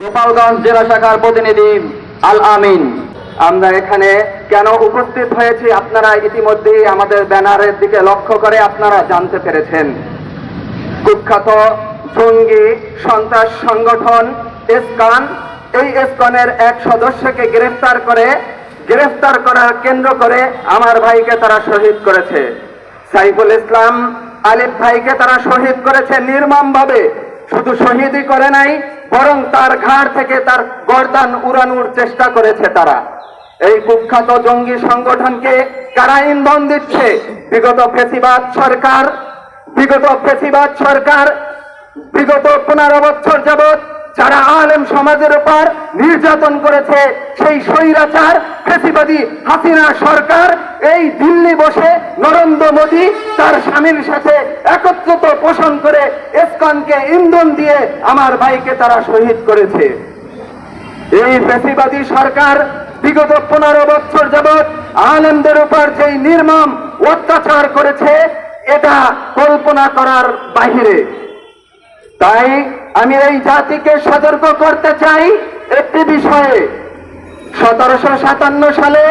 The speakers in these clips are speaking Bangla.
গোপালগঞ্জ জেলা শাখার প্রতিনিধি আল আমিন। আমরা এখানে কেন উপস্থিত হয়েছি আপনারা ইতিমধ্যেই আমাদের ব্যানারের দিকে লক্ষ্য করে আপনারা জানতে পেরেছেন। কুখ্যাত জঙ্গি সন্ত্রাস সংগঠন ইসকান এই ইসকানের এক সদস্যকে গ্রেফতার করে, গ্রেফতার করার কেন্দ্র করে আমার ভাইকে তারা শহীদ করেছে। সাইফুল ইসলাম আলিফ ভাইকে তারা শহীদ করেছে নির্মমভাবে। শুধু শহীদই করে নাই বরং তার ঘাড় থেকে তার গরদান উড়ানোর চেষ্টা করেছে তারা। এই কুখ্যাত জঙ্গি সংগঠনকে কারা ইন্ধন দিচ্ছে। বিগত ফেসিবাদ সরকার, বিগত ফেসিবাদ সরকার, বিগত পনেরো বছর যাবৎ যারা আলেম সমাজের উপর নির্যাতন করেছে, সেই স্বৈরাচার ফেসিবাদী হাসিনা সরকার এই দিল্লি বসে নরেন্দ্র মোদী তার স্বামীর সাথে একত্রিত পোষণ করে ইসকনকে ইন্ধন দিয়ে আমার ভাইকে তারা শহীদ করেছে। এই ফেসিবাদী সরকার বিগত পনেরো বছর যাবৎ আলেমদের উপর যেই নির্মম অত্যাচার করেছে, এটা কল্পনা করার বাহিরে। তাই আমি এই জাতিকে সতর্ক করতে চাই একটি বিষয়ে। সতেরোশো সাতান্ন সালে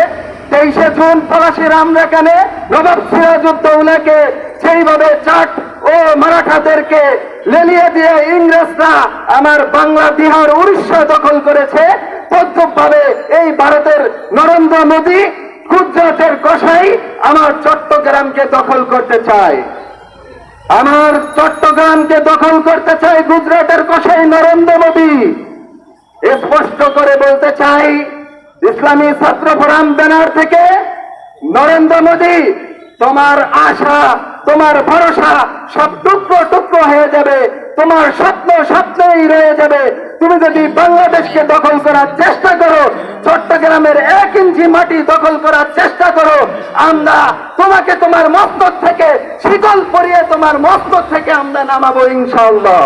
তেইশে জুন পলাশির আমরাকানে নবাব সিরাজউদ্দৌলাকে সেইভাবে চাট ও মারাঠাদেরকে লেলিয়ে দিয়ে ইংরেজরা আমার বাংলা বিহার উড়িষ্যা দখল করেছে তদ্রুপভাবে এই ভারতের নরেন্দ্র মোদী, গুজরাটের কষাই আমার চট্টগ্রামকে দখল করতে চায়। আমার চট্টগ্রামকে দখল করতে চাই গুজরাটের কষাই নরেন্দ্র মোদী। স্পষ্ট করে বলতে চাই, ইসলামী ছাত্র ফোরাম ব্যানার থেকে নরেন্দ্র মোদী, তোমার আশা, তোমার ভরসা সব টুকরো টুকরো হয়ে যাবে, তোমার স্বপ্ন স্বপ্নই রয়ে যাবে। তুমি যদি বাংলাদেশকে দখল করার চেষ্টা করো, চট্টগ্রামের এক ইঞ্চি মাটি দখল করার চেষ্টা করো, আমরা তোমাকে তোমার মস্তক থেকে শিকল পরিয়ে মস্ত থেকে আমরা নামাবো ইনশাল্লাহ